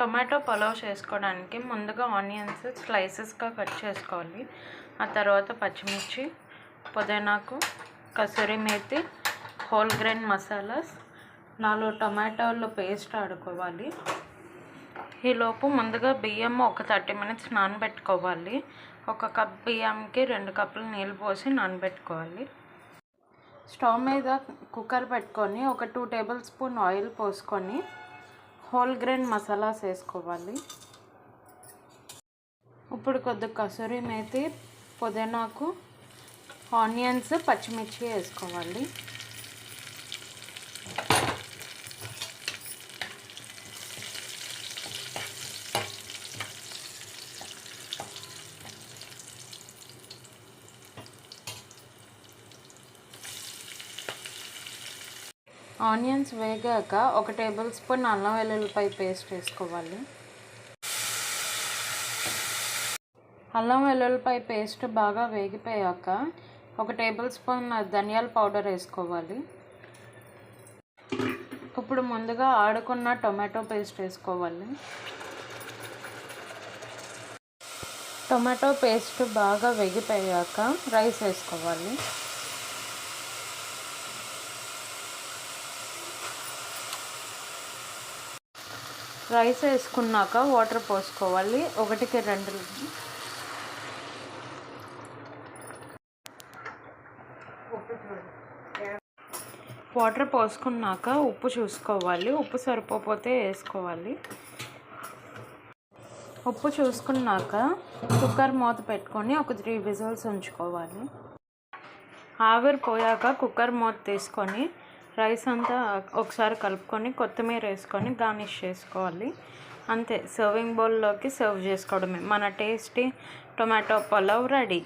Tomato pulao చేసుకోవడానికి ముందుగా onions స్లైసెస్గా cut చేసుకోవాలి. ఆ తర్వాత పచ్చిమిర్చి పుదీనాకు కసూరి మేతి హోల్ గ్రెయిన్ మసాలాస్ నాలుగు టొమాటోలు పేస్ట్ ఆడుకోవాలి. ఈలోపు ముందుగా బియ్యం ఒక థర్టీ మినిట్స్ నానబెట్టుకోవాలి. ఒక కప్ బియ్యంకి రెండు కప్పులు నీళ్ళు పోసి నానబెట్టుకోవాలి. స్టవ్ మీద కుక్కర్ పెట్టుకొని ఒక టూ టేబుల్ స్పూన్ ఆయిల్ పోసుకొని హోల్ గ్రెయిన్ మసాలాస్ వేసుకోవాలి. ఇప్పుడు కొద్దిగా కసూరి మేతి పుదీనాకు ఆనియన్స్ పచ్చిమిర్చి వేసుకోవాలి. ఆనియన్స్ వేగాక ఒక టేబుల్ స్పూన్ అల్లం వెల్లుల్లిపాయ పేస్ట్ వేసుకోవాలి. అల్లం వెల్లుల్లిపాయ పేస్ట్ బాగా వేగిపోయాక ఒక టేబుల్ స్పూన్ ధనియాల పౌడర్ వేసుకోవాలి. ఇప్పుడు ముందుగా ఆడుకున్న టొమాటో పేస్ట్ వేసుకోవాలి. టొమాటో పేస్ట్ బాగా వేగిపోయాక రైస్ వేసుకోవాలి. రైస్ వేసుకున్నాక వాటర్ పోసుకోవాలి. ఒకటికి రెండు. వాటర్ పోసుకున్నాక ఉప్పు చూసుకోవాలి. ఉప్పు సరిపోతే వేసుకోవాలి. ఉప్పు చూసుకున్నాక కుక్కర్ మూత పెట్టుకొని ఒక త్రీ విజిల్స్ ఉంచుకోవాలి. ఆవిరి పోయాక కుక్కర్ మూత తీసుకొని రైస్ అంతా ఒకసారి కలుపుకొని కొత్తిమీర వేసుకొని గార్నిష్ చేసుకోవాలి. అంతే సర్వింగ్ బౌల్లోకి సర్వ్ చేసుకోవడమే. మన టేస్టీ టొమాటో పలావ్ రెడీ.